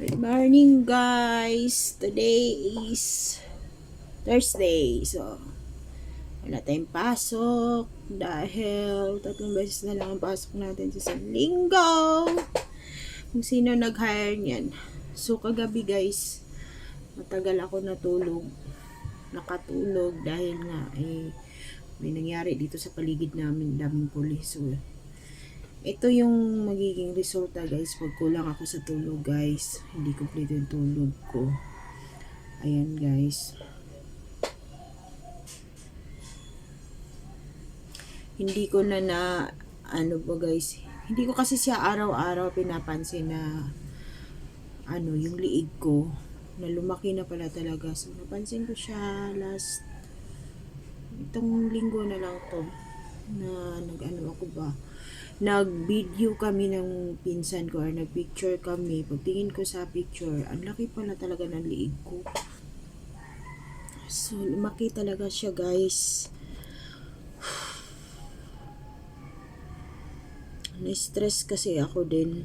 Good morning guys! Today is Thursday. So, wala tayong pasok dahil tatlong beses na lang ang pasok natin sa isang linggo. Kung sino nag-hire niyan. So, kagabi guys, matagal ako natulog. Nakatulog dahil nga eh, may nangyari dito sa paligid namin, daming pulis. So, ito yung magiging resulta guys. Pag kulang ako sa tulog guys hindi kompleto yung tulog ko. Ayan guys. Hindi ko na na ano ba guys hindi ko kasi siya araw-araw pinapansin na ano yung liig ko na lumaki na pala talaga. So napansin ko siya last itong linggo na lang to na nag ano ako ba nag-video kami ng pinsan ko or nag-picture kami. Pagtingin ko sa picture, ang laki pala talaga ng liig ko. So, lumaki talaga siya guys. Na-stress kasi ako din.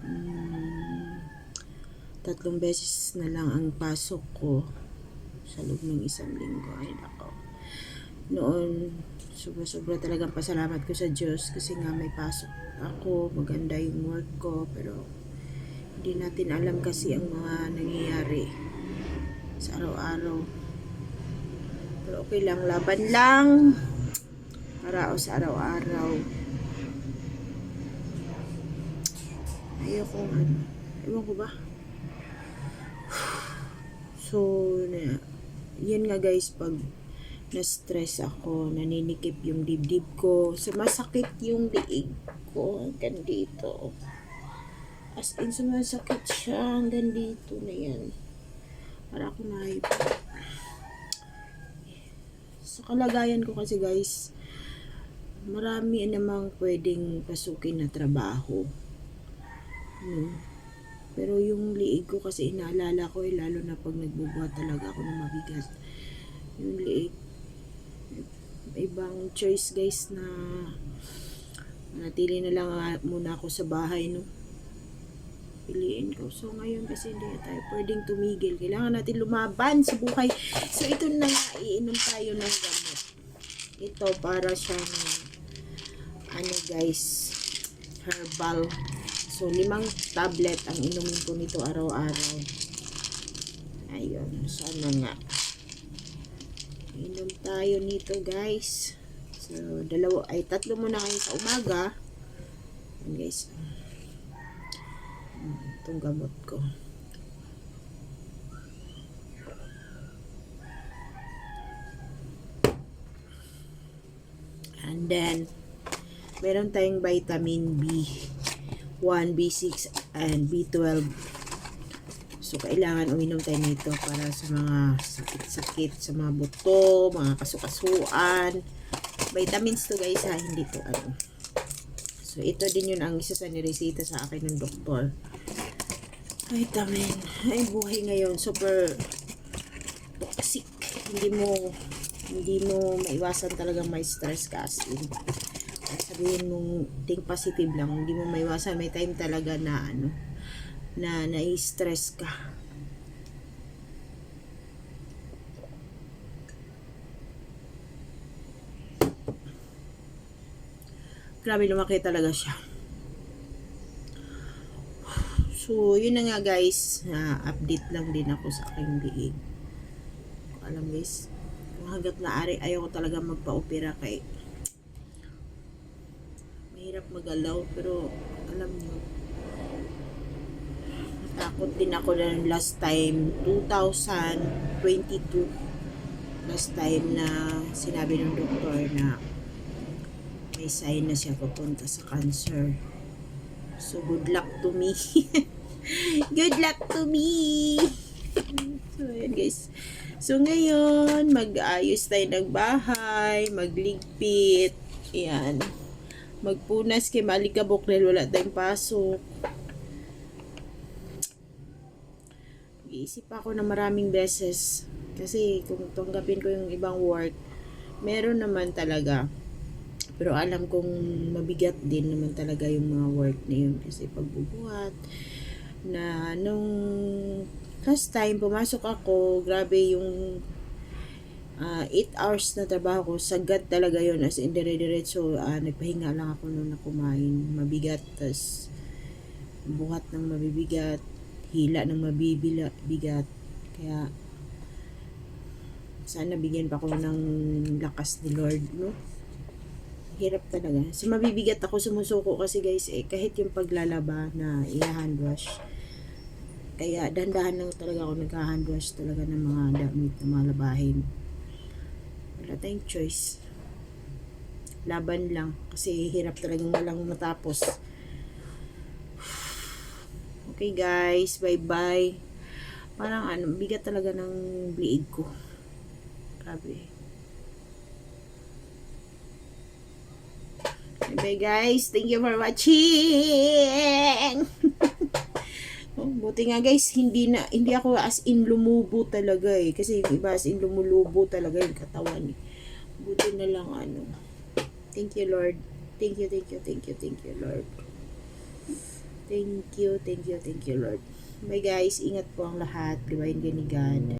Hmm, tatlong beses na lang ang pasok ko sa loob ng isang linggo. Ay, nako. Noon, sobra-sobra talagang pasalamat ko sa Diyos kasi nga may pasok ako, maganda yung work ko, pero hindi natin alam kasi ang mga nangyayari sa araw-araw. Pero okay lang, laban lang para sa araw-araw. Ayoko ano, ewan ko ba? So, na, yan nga guys, pag na-stress ako, naninikip yung dibdib ko, sumasakit yung liig ko hanggang dito. As in, sumasakit siya hanggang dito na yan. Para ako na Sa kalagayan ko kasi guys, marami namang pwedeng pasukin na trabaho. Hmm. Pero yung liig ko kasi inaalala ko eh, lalo na pag nagbubuhat talaga ako ng mabigat. Yung liig ibang choice guys na natili na lang ah, muna ako sa bahay no? Piliin ko. So ngayon kasi hindi tayo pwedeng tumigil. Kailangan natin lumaban sa buhay. So ito na nga iinom tayo ng gamot. Ito para siya ano guys herbal. So limang tablet ang inumin ko nito araw-araw. Ayun. Sana nga Inom tayo nito guys. So, dalawa, ay tatlo muna kayo sa umaga. Yan guys. Itong gamot ko. And then, meron tayong vitamin B. 1, B6, and B12 So, kailangan uminom tayo nito para sa mga sakit-sakit, sa mga buto, mga kasukasuan. Vitamins to guys ha, hindi to ano. So, ito din yun ang isa sa niresita sa akin ng doktor. Vitamin. Ay, buhay ngayon. Super toxic. Hindi mo, hindi mo maiwasan talagang may stress kasi. Sabihin mong think positive lang. Hindi mo maiwasan. May time talaga na ano, na nai-stress ka. Grabe lumaki talaga siya. So, yun na nga guys, na update lang din ako sa aking liig. Alam guys, hanggat naari, ayaw ko talaga magpa-opera kay mahirap magalaw, pero alam nyo, Takot din ako na last time, 2022. Last time na sinabi ng doktor na may sign na siya papunta sa cancer. So, good luck to me. good luck to me. So, ayan guys. So, ngayon, mag-ayos tayo ng bahay, magligpit. Ayan. Magpunas kay malikabok dahil wala tayong pasok. Iisip ako na maraming beses. Kasi kung tanggapin ko yung ibang work, meron naman talaga. Pero alam kong mabigat din naman talaga yung mga work na yun. Kasi pagbubuhat, na nung last time pumasok ako, grabe yung 8 hours na trabaho ko, sagad talaga yon as in dire-diretso, ah, nagpahinga lang ako nung na kumain, mabigat, tas buhat ng mabibigat, hila ng mabibila, bigat, kaya sana bigyan pa ko ng lakas ni Lord, no? Hirap talaga. So, mabibigat ako sumusuko kasi guys, eh, kahit yung paglalaba na i-hand wash, kaya dahan-dahan lang talaga ako nag-hand wash talaga ng mga damit na mga labahin. Wala tayong choice. Laban lang. Kasi hirap talagang walang matapos. Okay guys, bye-bye. Parang ano, bigat talaga ng liig ko. Grabe. Bye guys. Thank you for watching. oh, buti nga guys, hindi na hindi ako as in lumubo talaga eh. Kasi yung iba as in lumulubo talaga yung katawan eh. Buti na lang ano. Thank you Lord. Thank you, thank you, thank you, thank you Lord. Thank you, thank you, thank you Lord. Bye guys, ingat po ang lahat. Gawain ka ni God.